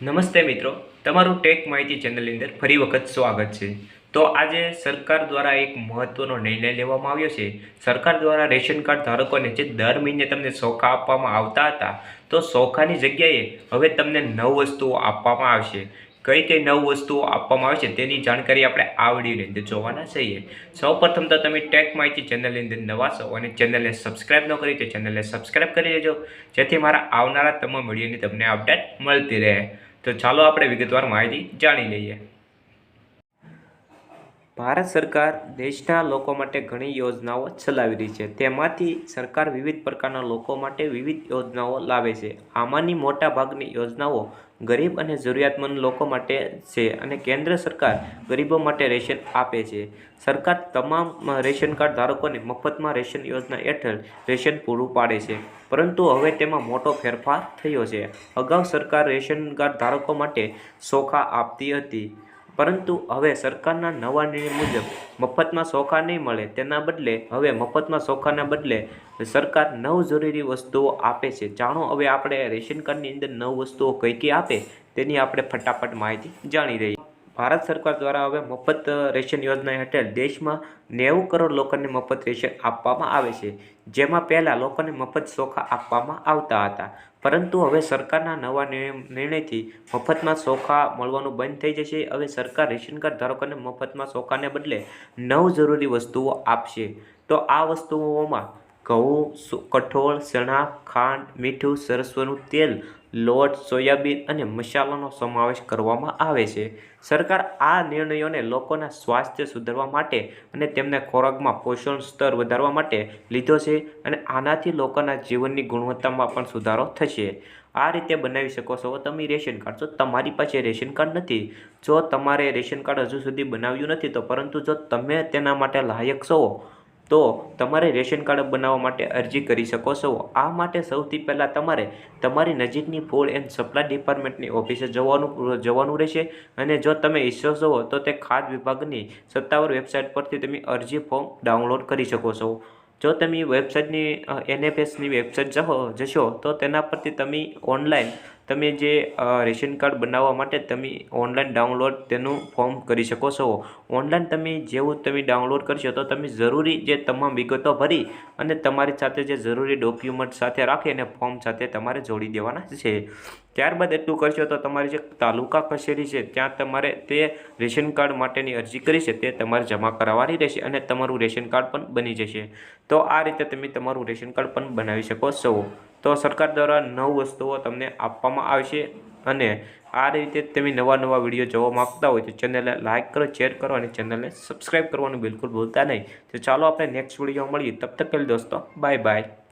નમસ્તે મિત્રો, તમારું ટેક માહિતી ચેનલની અંદર ફરી વખત સ્વાગત છે. તો આજે સરકાર દ્વારા એક મહત્વનો નિર્ણય લેવામાં આવ્યો છે. સરકાર દ્વારા રેશન કાર્ડ ધારકોને જે દર મહિને તમને સોખા આપવામાં આવતા હતા, તો સોખાની જગ્યાએ હવે તમને નવ વસ્તુઓ આપવામાં આવશે. કઈ કઈ નવ વસ્તુઓ આપવામાં આવે છે તેની જાણકારી આપણે આ વિડીયોની અંદર જોવાના છીએ. સૌપ્રથમ તો તમે ટેક માહિતી ચેનલની અંદર નવા છો અને ચેનલને સબસ્ક્રાઇબ ન કરી તો ચેનલને સબસ્ક્રાઇબ કરી લેજો. જેથી મારા આવનારા તમામ વિડીયોની તમને અપડેટ મળતી રહે. તો ચાલો આપણે વિગતવાર માહિતી જાણી લઈએ. ભારત સરકાર દેશના લોકો માટે ઘણી યોજનાઓ ચલાવી રહી છે. તેમાંથી સરકાર વિવિધ પ્રકારના લોકો માટે વિવિધ યોજનાઓ લાવે છે. આમાંની મોટા ભાગની યોજનાઓ ગરીબ અને જરૂરિયાતમંદ લોકો માટે છે અને કેન્દ્ર સરકાર ગરીબો માટે રેશન આપે છે. સરકાર તમામ રેશન કાર્ડ ધારકોને મફતમાં રેશન યોજના હેઠળ રેશન પૂરું પાડે છે. પરંતુ હવે તેમાં મોટો ફેરફાર થયો છે. અગાઉ સરકાર રેશન કાર્ડ ધારકો માટે સોખા આપતી હતી. પરંતુ હવે સરકારના નવા નિર્ણય મુજબ મફતમાં સોખા નહીં મળે તેના બદલે હવે મફતમાં સોખાના બદલે સરકાર નવ જરૂરી વસ્તુઓ આપે છે. જાણો, હવે આપણે રેશન કાર્ડની અંદર નવ વસ્તુઓ કઈ કઈ આપે તેની આપણે ફટાફટ માહિતી જાણી રહી ભારત સરકાર દ્વારા હવે મફત રેશન યોજના હેઠળ દેશમાં નેવું કરોડ લોકોને મફત રેશન આપવામાં આવે છે. જેમાં પહેલાં લોકોને મફત સોખા આપવામાં આવતા હતા. પરંતુ હવે સરકારના નવા નિર્ણય- નિર્ણયથી મફતમાં સોખા મળવાનું બંધ થઈ જશે. હવે સરકાર રેશન કાર્ડ ધારકોને મફતમાં સોખાને બદલે નવ જરૂરી વસ્તુઓ આપશે. તો આ વસ્તુઓમાં ઘઉં કઠોળ, ચણા, ખાંડ, મીઠું સરસવનું તેલ, લોટ, સોયાબીન અને મસાલાનો સમાવેશ કરવામાં આવે છે. સરકાર આ નિર્ણયોને લોકોના સ્વાસ્થ્ય સુધારવા માટે અને તેમને ખોરાકમાં પોષણ સ્તર વધારવા માટે લીધો છે અને આનાથી લોકોના જીવનની ગુણવત્તામાં પણ સુધારો થશે. આ રીતે બનાવી શકો છો. તમે રેશન કાર્ડ. જો તમારી પાસે રેશન કાર્ડ નથી, જો તમારે રેશન કાર્ડ હજુ સુધી બનાવ્યું નથી, તો પરંતુ જો તમે તેના માટે લાયક છો તો તમારે રેશન કાર્ડ બનાવવા માટે અરજી કરી શકો છો. આ માટે સૌથી પહેલાં તમારે તમારી નજીકની ફૂડ એન્ડ સપ્લાય ડિપાર્ટમેન્ટની ઓફિસે જવાનું જવાનું રહેશે અને જો તમે ઈચ્છો છો તો તે ખાદ્ય વિભાગની સત્તાવાર વેબસાઇટ પરથી તમે અરજી ફોર્મ ડાઉનલોડ કરી શકો છો. જો તમે વેબસાઇટની એનએફએસની વેબસાઇટ જશો તો તેના પરથી તમે ઓનલાઈન તમે જે રેશન કાર્ડ બનાવવા માટે તમે ઓનલાઈન ડાઉનલોડ તેનું ફોર્મ કરી શકો છો. ઓનલાઈન તમે જેવું તમે ડાઉનલોડ કરશો તો તમે જરૂરી જે તમામ વિગતો ભરી અને તમારી સાથે જે જરૂરી ડોક્યુમેન્ટ સાથે રાખી અને ફોર્મ સાથે તમારે જોડી દેવાના છે. ત્યારબાદ એટલું કરશો તો તમારી જે તાલુકા કચેરી છે, ત્યાં તમારે તે રેશન કાર્ડ માટેની અરજી કરી છે, તે તમારે જમા કરાવવાની રહેશે અને તમારું રેશન કાર્ડ પણ બની જશે. તો આ રીતે તમે તમારું રેશન કાર્ડ પણ બનાવી શકો છો. તો સરકાર દ્વારા નવ વસ્તુઓ તમને આપવામાં આવશે અને આ રીતે તમે નવા નવા વીડિયો જોવા માગતા હોય તો ચેનલને લાઇક કરો, શેર કરો અને ચેનલને સબસ્ક્રાઈબ કરવાનું બિલકુલ ભૂલતા નહીં. તો ચાલો આપણે નેક્સ્ટ વીડિયો મળીએ. તબ તક કે દોસ્તો, બાય બાય.